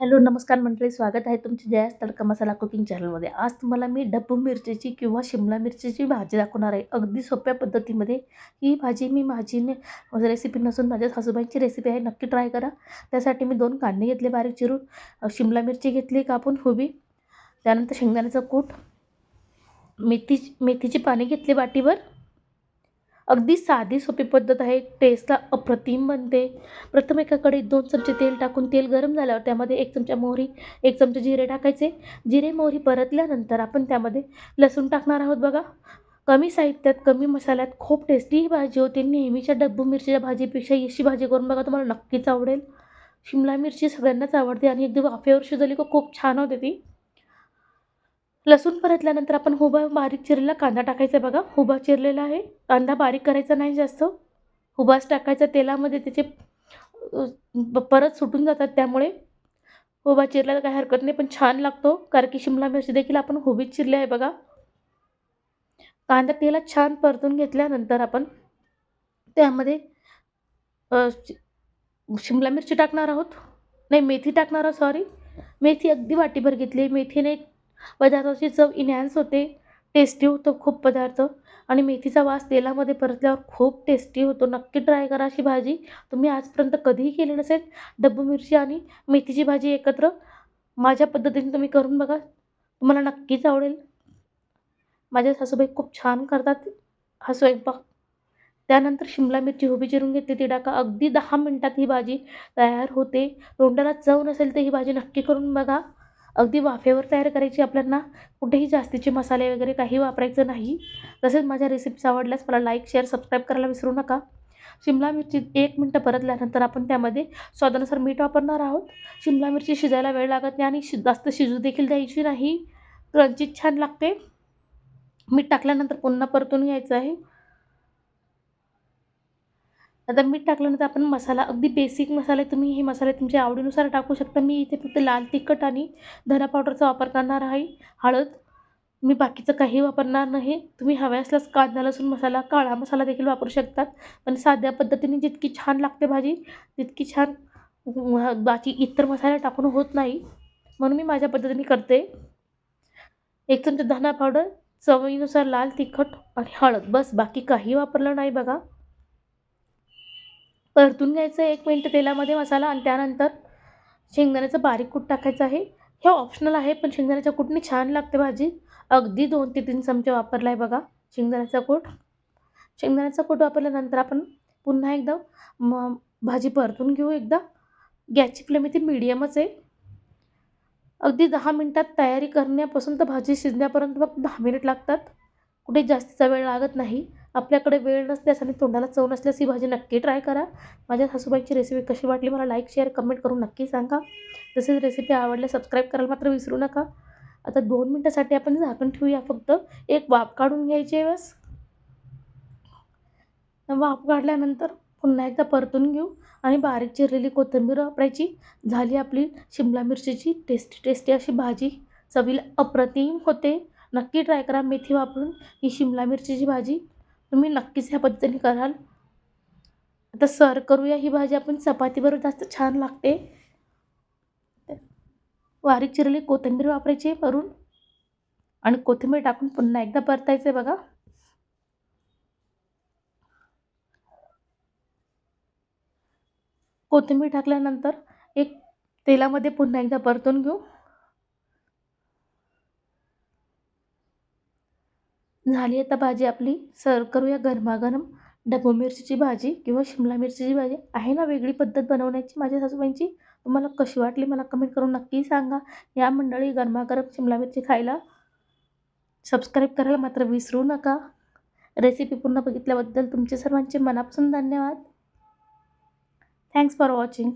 Hello नमस्कार मंडळी स्वागत आहे तुमचे जयास तडका मसाला कुकिंग चॅनलमध्ये. आज तुम्हाला मी डब्बू मिरचीची किंवा शिमला मिरचीची भाजी दाखवणार आहे. अगदी सोप्या पद्धतीमध्ये. ही भाजी मी भाजीने रेसिपी नसून माझ्या सासूबाईंची रेसिपी आहे. नक्की ट्राय करा. त्यासाठी मी दोन कांदे घेतले बारीक चिरून. शिमला मिरची घेतली कापून हुबी. त्यानंतर शेंगदाण्याचं कूट. मेथी मेथीची पाने घेतली वाटीवर. अगदी साधी सोपी पद्धत आहे. टेस्टला अप्रतिम बनते. प्रथम एका कढईत दोन चमचे तेल टाकून तेल गरम झाल्यावर त्यामध्ये एक चमचा मोहरी एक चमचे जिरे टाकायचे. जिरे मोहरी परतल्यानंतर आपण त्यामध्ये लसूण टाकणार आहोत बघा. कमी साहित्यात कमी मसाल्यात खूप टेस्टी ही भाजी होते. नेहमीच्या डब्बू मिरचीच्या भाजीपेक्षा अशी भाजी करून बघा तुम्हाला नक्कीच आवडेल. शिमला मिरची सगळ्यांनाच आवडते आणि एकदम वाफेवर शिजवली खूप छान होते ती. लसूण परतल्यानंतर आपण हुबा बारीक चिरलेला कांदा टाकायचा आहे बघा. हुबा चिरलेला आहे. कांदा बारीक करायचा नाही जास्त. हुबाच टाकायचा तेलामध्ये त्याचे परत सुटून जातात त्यामुळे. हुबा चिरल्याला काही हरकत नाही पण छान लागतो. कारण की शिमला मिरची देखील आपण हुबीत चिरली आहे बघा. कांदा तेलात छान परतून घेतल्यानंतर आपण त्यामध्ये शि- शिमला मिरची टाकणार आहोत. नाही मेथी टाकणार आहोत सॉरी मेथी अगदी वाटीभर घेतली मेथीने पदार्थाची चव इन्हॅन्स होते. टेस्टी होतो खूप पदार्थ. आणि मेथीचा वास तेलामध्ये परतल्यावर खूप टेस्टी होतो. नक्की ट्राय करा अशी भाजी. तुम्ही आजपर्यंत कधीही केली नसेल डब्बू मिरची आणि मेथीची भाजी एकत्र माझ्या पद्धतीने तुम्ही करून बघा. तुम्हाला नक्कीच आवडेल. माझ्या सासूबाई खूप छान करतात हा स्वयंपाक. त्यानंतर शिमला मिरची उभी चिरून घेतली ती टाका अगदी दहा मिनटात ही भाजी तयार होते. तोंडाला चव नसेल तर ही भाजी नक्की करून बघा. अगदी वाफेवर तयार करायची आपल्याला. कुठेही जास्तीचे मसाले वगैरे काही वापरायचं नाही. तसेच माझ्या रेसिपीज आवडल्यास मला लाईक शेअर सबस्क्राईब करायला विसरू नका. शिमला मिरची एक मिनटं परतल्यानंतर आपण त्यामध्ये स्वादानुसार मीठ वापरणार आहोत. शिमला मिरची शिजायला वेळ लागत नाही आणि शि जास्त शिजू देखील द्यायची नाही. क्रंचीत छान लागते. मीठ टाकल्यानंतर पुन्हा परतून घ्यायचं आहे. आता मीठ टाकल्यानंतर आपण मसाला अगदी बेसिक मसाले तुम्ही हे मसाले तुमच्या आवडीनुसार टाकू शकता. मी इथे फक्त लाल तिखट आणि धना पावडरचा वापर करणार आहे. हळद मी बाकीचं काही वापरणार नाही. तुम्ही हव्या असल्यास कांदा लसूण मसाला काळा मसाला देखील वापरू शकतात. पण साध्या पद्धतीने जितकी छान लागते भाजी तितकी छान बाकी इतर मसाले टाकून होत नाही. म्हणून मी माझ्या पद्धतीने करते. एक चमचा धना पावडर चवीनुसार लाल तिखट आणि हळद. बस बाकी काही वापरलं नाही बघा. परतून घ्यायचं एक मिनटं तेलामध्ये मसाला आणि त्यानंतर शेंगदाण्याचं बारीक कूट टाकायचं आहे. हे ऑप्शनल आहे पण शेंगदाण्याच्या कूटने छान लागते भाजी. अगदी दोन ते तीन चमचे वापरला आहे बघा शेंगदाण्याचा कूट. शेंगदाण्याचा कूट वापरल्यानंतर आपण पुन्हा एकदा म भाजी परतून घेऊ एकदा. गॅसची फ्लेम इथे मिडियमच आहे. अगदी दहा मिनटात तयारी करण्यापासून तर भाजी शिजण्यापर्यंत फक्त दहा मिनिट लागतात. कुठे जास्तीचा वेळ लागत नाही. आपल्याकडे वेळ नसल्यास आणि तोंडाला चव नसल्यास ही भाजी नक्की ट्राय करा. माझ्या सासूबाईची रेसिपी कशी वाटली मला लाईक शेअर कमेंट करून नक्की सांगा. तसेच रेसिपी आवडल्या सबस्क्राईब करायला मात्र विसरू नका. आता दोन मिनटासाठी आपण झाकण ठेवूया फक्त. एक वाफ काढून घ्यायची आहे बस. वाफ काढल्यानंतर पुन्हा एकदा परतून घेऊ आणि बारीक चिरलेली कोथिंबीर वापरायची. झाली आपली शिमला मिरचीची टेस्टी टेस्टी अशी भाजी. चवीला अप्रतिम होते. नक्की ट्राय करा. मेथी वापरून ही शिमला मिरचीची भाजी. तुम्ही नक्कीच ह्या पद्धतीने कराल. आता सर्व करूया ही भाजी आपण. चपातीबरोबर जास्त छान लागते. बारीक चिरलेली कोथिंबीर वापरायची वरून. आणि कोथिंबीर टाकून पुन्हा एकदा परतायचं आहे बघा. कोथिंबीर टाकल्यानंतर एक तेलामध्ये पुन्हा एकदा परतून घेऊ. झाली आता भाजी आपली. सर्व करूया गरमागरम डबू मिरचीची भाजी किंवा शिमला मिरचीची भाजी. आहे ना वेगळी पद्धत बनवण्याची माझ्या सासूबाईंची? तुम्हाला कशी वाटली मला कमेंट करून नक्की सांगा. या मंडळी गरमागरम शिमला मिरची खायला सबस्क्राईब करायला मात्र विसरू नका. रेसिपी पूर्ण बघितल्याबद्दल तुमचे सर्वांचे मनापासून धन्यवाद. Thanks for watching